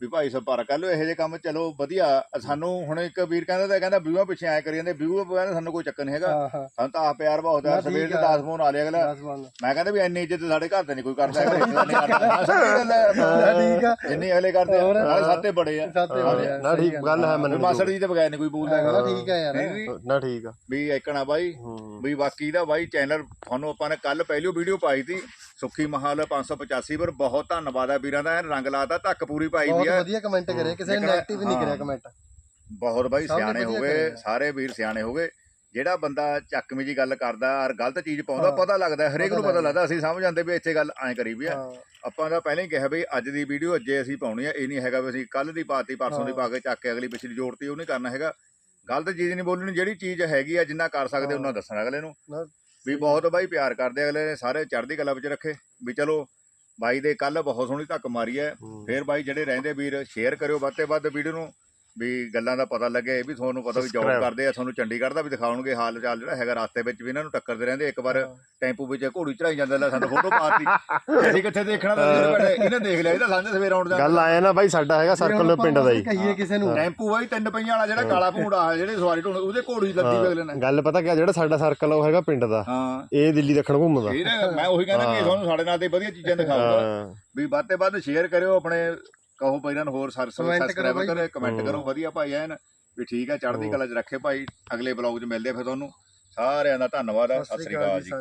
ਵੀ ਭਾਈ ਸੰਪਰਕ ਕਰ ਲਿਓ ਇਹੋ ਜਿਹੇ ਕੰਮ ਚਲੋ ਵਧੀਆ। ਸਾਨੂੰ ਹੁਣ ਇੱਕ ਵੀਰ ਕਹਿੰਦਾ ਤਾਂ ਕਹਿੰਦਾ ਵਿਊਆਂ ਪਿੱਛੇ ਐ ਕਰੀ ਜਾਂਦੇ ਵਿਊ ਕਹਿੰਦਾ ਸਾਨੂੰ ਕੋਈ ਚੱਕਰ ਨਹੀਂ ਹੈਗਾ। ਸਾਨੂੰ ਤਾਂ ਆਪ ਪਿਆਰ ਬਹੁਤ ਹੈ ਨਾ ਸਵੇਰ ਦੇ ਆ। 10 ਫੋਨ ਆ ਲਿਆ ਅਗਲਾ। ਮੈਂ ਕਹਿੰਦਾ ਵੀ ਇੰਨੀ ਇੱਜ਼ਤ ਸਾਡੇ ਘਰ ਤੇ ਨਹੀਂ ਕੋਈ ਕਰਦਾ ਠੀਕ ਆ। ਜਿੰਨੀ ਅਗਲੇ ਕਰਦੇ ਆ ਸਾਤੇ ਬੜੇ ਆ। ਆ ਨਾ ਠੀਕ ਗੱਲ ਹੈ। ਮੈਨੂੰ ਮਾਸੜ ਜੀ ਤੇ ਬਗੈਰ ਨਹੀਂ ਕੋਈ ਬੋਲਦਾ ਹੈਗਾ। ਠੀਕ ਆ ਯਾਰ। ਨਾ ਠੀਕ ਆ। ਵੀ ਇੱਕਣਾ ਬਾਈ ਵੀ ਬਾਕੀ ਦਾ ਬਾਈ ਚੈਨਲ ਤੁਹਾਨੂੰ ਆਪਾਂ ਨੇ ਕੱਲ ਪਹਿਲੀ ਵੀਡੀਓ ਪਾਈ ਸੀ। ਸੁੱਖੀ ਮਹਾਲ 585 ਪਰ ਬਹੁਤ ਧੰਨਵਾਦ ਹੈ ਵੀਰਾਂ ਦਾ ਐਨ ਰੰਗ ਲਾਤਾ ਧੱਕ ਪੂਰੀ ਪਾਈ ਬਹੁਤ ਵੀ ਵਧੀਆ ਕਮੈਂਟ ਕਰੇ ਕਿਸੇ ਨੇ ਨੈਗੇਟਿਵ ਨਹੀਂ ਕਰਿਆ। ਕਮੈਂਟ ਬਹੁਤ ਬਾਈ ਸਿਆਣੇ ਹੋ ਗਏ ਕਰਿਆ। ਸਾਰੇ ਵੀਰ ਸਿਆਣੇ ਹੋ ਗਏ ਜਿਹੜਾ ਬੰਦਾ ਚੱਕਵੀਂ ਜੀ ਗੱਲ ਕਰਦਾ ਔਰ ਗਲਤ ਚੀਜ਼ ਪਾਉਂਦਾ। ਪਤਾ ਲੱਗਦਾ ਹਰੇਕ ਨੂੰ ਪਤਾ ਲੱਗਦਾ। ਅਸੀਂ ਸਮਝ ਜਾਂਦੇ ਵੀ ਇੱਥੇ ਗੱਲ ਐਂ ਕਰੀ ਵੀ ਆ ਆਪਾਂ ਤਾਂ ਪਹਿਲਾਂ ਹੀ ਕਿਹਾ ਵੀ ਅੱਜ ਦੀ ਵੀਡੀਓ ਅੱਜੇ ਅਸੀਂ ਪਾਉਣੀ ਆ ਇਹ ਨਹੀਂ ਹੈਗਾ ਵੀ ਅਸੀਂ ਕੱਲ ਦੀ ਪਾਤੀ ਪਰਸੋਂ ਦੀ। ਪਾ ਕੇ ਚੱਕ ਕੇ ਅਗਲੀ ਪਿਛਲੀ ਜੋੜਤੀ ਉਹ ਨਹੀਂ ਕਰਨਾ ਹੈਗਾ ਗਲਤ ਚੀਜ਼ ਨਹੀਂ ਬੋਲਣੀ ਜਿਹੜੀ ਚੀਜ਼ ਹੈਗੀ ਆ ਜਿੰਨਾ ਕਰ ਸਕਦੇ। ਉਹਨਾਂ ਦੱਸਣਾ ਅਗਲੇ ਨਾ- ਵੀ ਬਹੁਤ ਬਾਈ ਪਿਆਰ ਕਰਦੇ ਅਗਲੇ ਨੇ ਸਾਰੇ ਚੜ੍ਹਦੀ ਕਲਾ ਵਿੱਚ ਰੱਖੇ। ਵੀ ਚਲੋ ਬਾਈ ਦੇ ਕੱਲ ਬਹੁਤ ਸੋਹਣੀ ਧੱਕ ਮਾਰੀ ਹੈ। ਫੇਰ ਬਾਈ ਜਿਹੜੇ ਰਹਿੰਦੇ ਵੀਰ ਸ਼ੇਅਰ ਕਰਿਓ ਵੱਧ ਤੇ ਵੱਧ ਵੀਡੀਓ ਨੂੰ। ਵੀ ਗੱਲਾਂ ਦਾ ਪਤਾ ਲੱਗੇ ਇਹ ਵੀ ਤੁਹਾਨੂੰ ਪਤਾ ਵੀ ਜੌਬ। ਕਰਦੇ ਆ ਤੁਹਾਨੂੰ ਚੰਡੀਗੜ੍ਹ ਦਾ ਵੀ ਦਿਖਾਉਣਗੇ ਹਾਲ ਚਾਲ ਜਿਹੜਾ ਹੈਗਾ ਰਸਤੇ ਵਿੱਚ ਵੀ ਇਹਨਾਂ ਨੂੰ ਟੱਕਰਦੇ ਰਹਿੰਦੇ ਇੱਕ ਵਾਰ ਟੈਂਪੂ ਵਿੱਚ ਘੋੜੀ ਚੜਾਈ ਜਾਂਦਾ ਲੈ ਸਾਨੂੰ ਫੋਟੋ ਪਾਤੀ। ਅਸੀਂ ਕਿੱਥੇ ਦੇਖਣਾ ਤਾਂ ਇਹਨੇ ਬੈਠੇ ਇਹਨੇ ਦੇਖ ਲਿਆ ਇਹਦਾ ਸਾਂਝੇ ਸਵੇਰ ਆਉਣ ਗੱਲ ਆਇਆ ਨਾ ਬਾਈ ਸਾਡਾ ਹੈਗਾ ਸਰਕਲ ਪਿੰਡ ਦਾ ਹੀ। ਕਹੀਏ ਕਿਸੇ ਨੂੰ। ਟੈਂਪੂ ਬਾਈ ਤਿੰਨ ਪਈਆਂ ਵਾਲਾ ਜਿਹੜਾ ਕਾਲਾ ਭੂੰਡਾ ਆ ਜਿਹੜੇ ਸਵਾਰੀ ਢੋਣ ਉਹਦੇ ਘੋੜੀ ਲੱਦੀ ਵੇਖ ਲੈਣਾ ਗੱਲ ਪਤਾ ਕਿਆ ਜਿਹੜਾ ਸਾਡਾ ਸਰਕਲ ਉਹ ਹੈਗਾ ਪਿੰਡ ਦਾ। ਹਾਂ। ਇਹ ਦਿੱਲੀ ਦੱਖਣ ਘੁੰਮਦਾ। ਮੈਂ ਉਹੀ ਕਹਿੰਦਾ ਕਿ ਤੁਹਾਨੂੰ ਸਾਡੇ ਨਾਲ ਤੇ ਵਧੀਆ ਚੀਜ਼ਾਂ ਦਿਖਾਊਗਾ। ਹਾਂ। ਵੀ ਵੱਧ ਤੇ ਵੱਧ ਸ਼ੇਅਰ ਕਰਿਓ ਆਪਣੇ ਕਹੋ ਭਾਈਰਾਂ ਨੂੰ ਹੋਰ Comment ਸਬਸਕ੍ਰਾਈਬ ਕਰੋ ਕਮੈਂਟ। ਕਰੋ। ਵਧੀਆ ਭਾਈ ਐਨ ਵੀ ਠੀਕ ਹੈ ਚੜ੍ਹਦੀ। ਕਲਾ 'ਚ ਰੱਖੇ ਭਾਈ। ਅਗਲੇ ਬਲੌਗ 'ਚ ਮਿਲਦੇ ਆ ਫਿਰ ਤੁਹਾਨੂੰ। ਸਾਰਿਆਂ ਦਾ ਧੰਨਵਾਦ ਆ। ਸਤਿ ਸ੍ਰੀ ਅਕਾਲ ਜੀ